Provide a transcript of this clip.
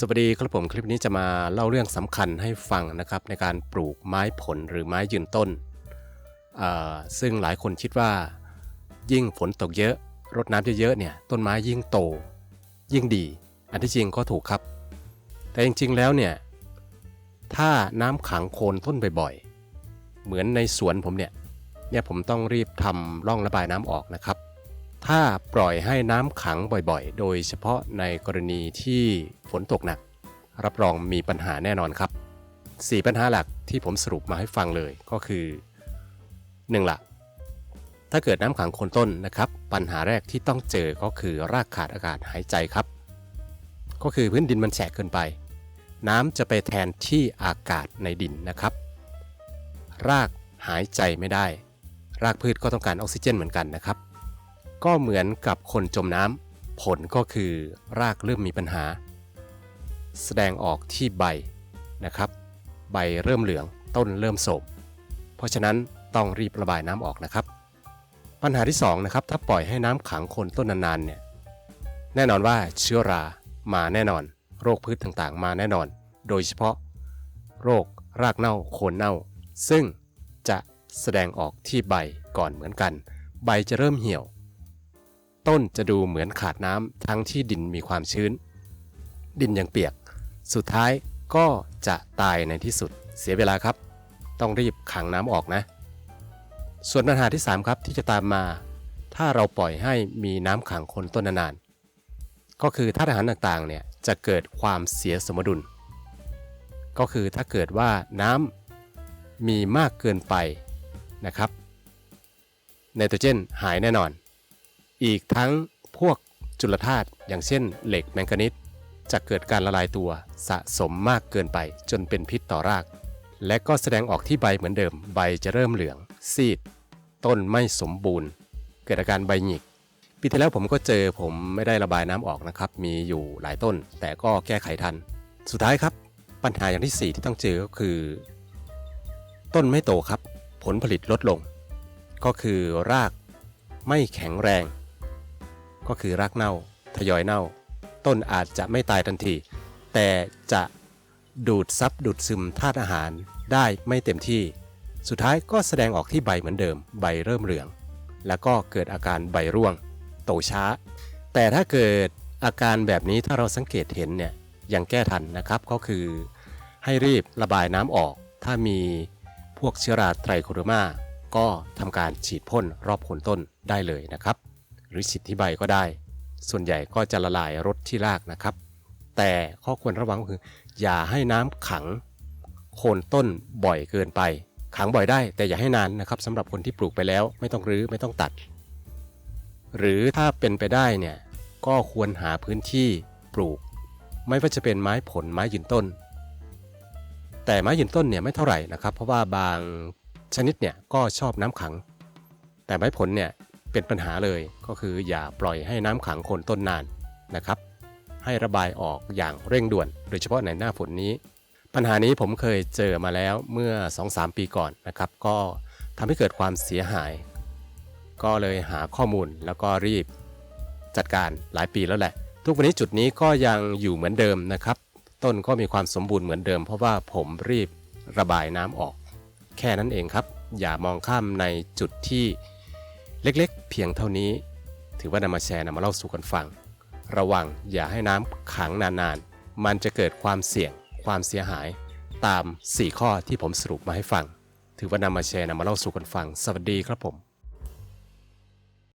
สวัสดีครับผมคลิปนี้จะมาเล่าเรื่องสำคัญให้ฟังนะครับในการปลูกไม้ผลหรือไม้ยืนต้น ซึ่งหลายคนคิดว่า ยิ่งฝนตกเยอะรดน้ำเยอะๆเนี่ยต้นไม้ยิ่งโต ยิ่งดี อันที่จริงก็ถูกครับ แต่จริงๆแล้วเนี่ยถ้าน้ำขังโคนต้นบ่อยๆ เหมือนในสวนผมเนี่ยเนี่ยผมต้องรีบทำร่องระบายน้ำออกนะครับ ถ้าปล่อยให้น้ำขังบ่อยๆ โดยเฉพาะในกรณีที่ฝนตกหนัก รับรองมีปัญหาแน่นอนครับ 4 ปัญหาหลักที่ผมสรุปมาให้ฟังเลยก็คือ 1. ละถ้าเกิดน้ำขังโคนต้นนะครับ ปัญหาแรกที่ต้องเจอก็คือรากขาดอากาศหายใจครับ ก็คือพื้นดินมันแฉะเกินไป น้ำจะไปแทนที่อากาศในดินนะครับ รากหายใจไม่ได้ รากพืชก็ต้องการออกซิเจนเหมือนกันนะครับ ก็เหมือนกับคนจมน้ำผลก็คือรากเริ่มมีปัญหา แสดงออกที่ใบนะครับ ใบเริ่มเหลืองต้นเริ่มโสมเพราะฉะนั้นต้องรีบระบายน้ำออกนะครับ ปัญหาที่2นะครับถ้าปล่อยให้น้ำขังโคนต้นนานๆเนี่ยแน่นอนว่าเชื้อรามาแน่นอน โรคพืชต่างๆ มาแน่นอน โดยเฉพาะ โรครากเน่าโคนเน่า ซึ่งจะแสดงออกที่ใบก่อนเหมือนกัน ใบจะเริ่มเหี่ยว ต้นจะดูเหมือนขาดน้ำทั้งที่ดินมีความชื้น ดินยังเปียก สุดท้ายก็จะตายในที่สุด เสียเวลาครับ ต้องรีบขังน้ำออกนะ ส่วนปัญหาที่ 3 ครับที่จะตามมา ถ้าเราปล่อยให้มีน้ำขังคนต้นนานๆก็คือธาตุอาหารต่างๆเนี่ยจะเกิดความเสียสมดุล ก็คือถ้าเกิดว่าน้ำมีมากเกินไปนะครับไนโตรเจนหายแน่นอน อีกทั้งพวกจุลธาตุอย่างเช่น เหล็กแมงกานีสจะเกิดการละลายตัวสะสมมากเกินไปจนเป็นพิษต่อราก และก็แสดงออกที่ใบเหมือนเดิม ใบจะเริ่มเหลือง ซีด ต้นไม่สมบูรณ์ เกิดอาการใบหงิกปีที่แล้วผมก็เจอผมไม่ได้ระบายน้ำออกนะครับ มีอยู่หลายต้น แต่ก็แก้ไขทัน สุดท้ายครับ ปัญหาอย่างที่ 4 ที่ต้องเจอก็คือ ต้นไม่โตครับ ผลผลิตลดลง ก็คือรากไม่แข็งแรง ก็คือรากเน่าทยอยเน่า ต้นอาจจะไม่ตายทันที แต่จะดูดซับดูดซึมธาตุอาหารได้ไม่เต็มที่ สุดท้ายก็แสดงออกที่ใบเหมือนเดิม ใบเริ่มเหลือง แล้วก็เกิดอาการใบร่วง โตช้า แต่ถ้าเกิดอาการแบบนี้ถ้าเราสังเกตเห็นเนี่ยยังแก้ทันนะครับก็คือ ให้รีบระบายน้ำออก ถ้ามีพวกเชื้อราไตรโครมาก็ทำการฉีดพ่นรอบโคนต้นได้เลยนะครับ รือฉีดที่ใบก็ได้ ส่วนใหญ่ก็จะละลายรดที่รากนะครับ แต่ข้อควรระวังก็คือ อย่าให้น้ำขังโคนต้นบ่อยเกินไป ขังบ่อยได้ แต่อย่าให้นานนะครับสำหรับคนที่ปลูกไปแล้วไม่ต้องรื้อไม่ต้องตัด หรือถ้าเป็นไปได้เนี่ยก็ควรหาพื้นที่ปลูก ไม่ว่าจะเป็นไม้ผลไม้ยืนต้น แต่ไม้ยืนต้นเนี่ยไม่เท่าไหร่นะครับ เพราะว่าบางชนิดเนี่ยก็ชอบน้ำขัง แต่ไม้ผลเนี่ย เป็นปัญหาเลยก็คืออย่าปล่อยให้น้ำขังโคนต้นนานนะครับ ให้ระบายออกอย่างเร่งด่วน โดยเฉพาะในหน้าฝนนี้ ปัญหานี้ผมเคยเจอมาแล้วเมื่อ 2-3 ปีก่อนนะครับ ก็ทำให้เกิดความเสียหาย ก็เลยหาข้อมูลแล้วก็รีบจัดการหลายปีแล้วแหละ ทุกวันนี้จุดนี้ก็ยังอยู่เหมือนเดิมนะครับ ต้นก็มีความสมบูรณ์เหมือนเดิม เพราะว่าผมรีบระบายน้ำออก แค่นั้นเองครับ อย่ามองข้ามในจุดที่ เล็กๆ เพียงเท่านี้ ถือว่านำมาแชร์นำมาเล่าสู่กันฟัง ระวังอย่าให้น้ำขังนานๆ มันจะเกิดความเสี่ยง ความเสียหาย ตาม 4 ข้อที่ผมสรุปมาให้ฟัง ถือว่านำมาแชร์นำมาเล่าสู่กันฟัง สวัสดีครับผม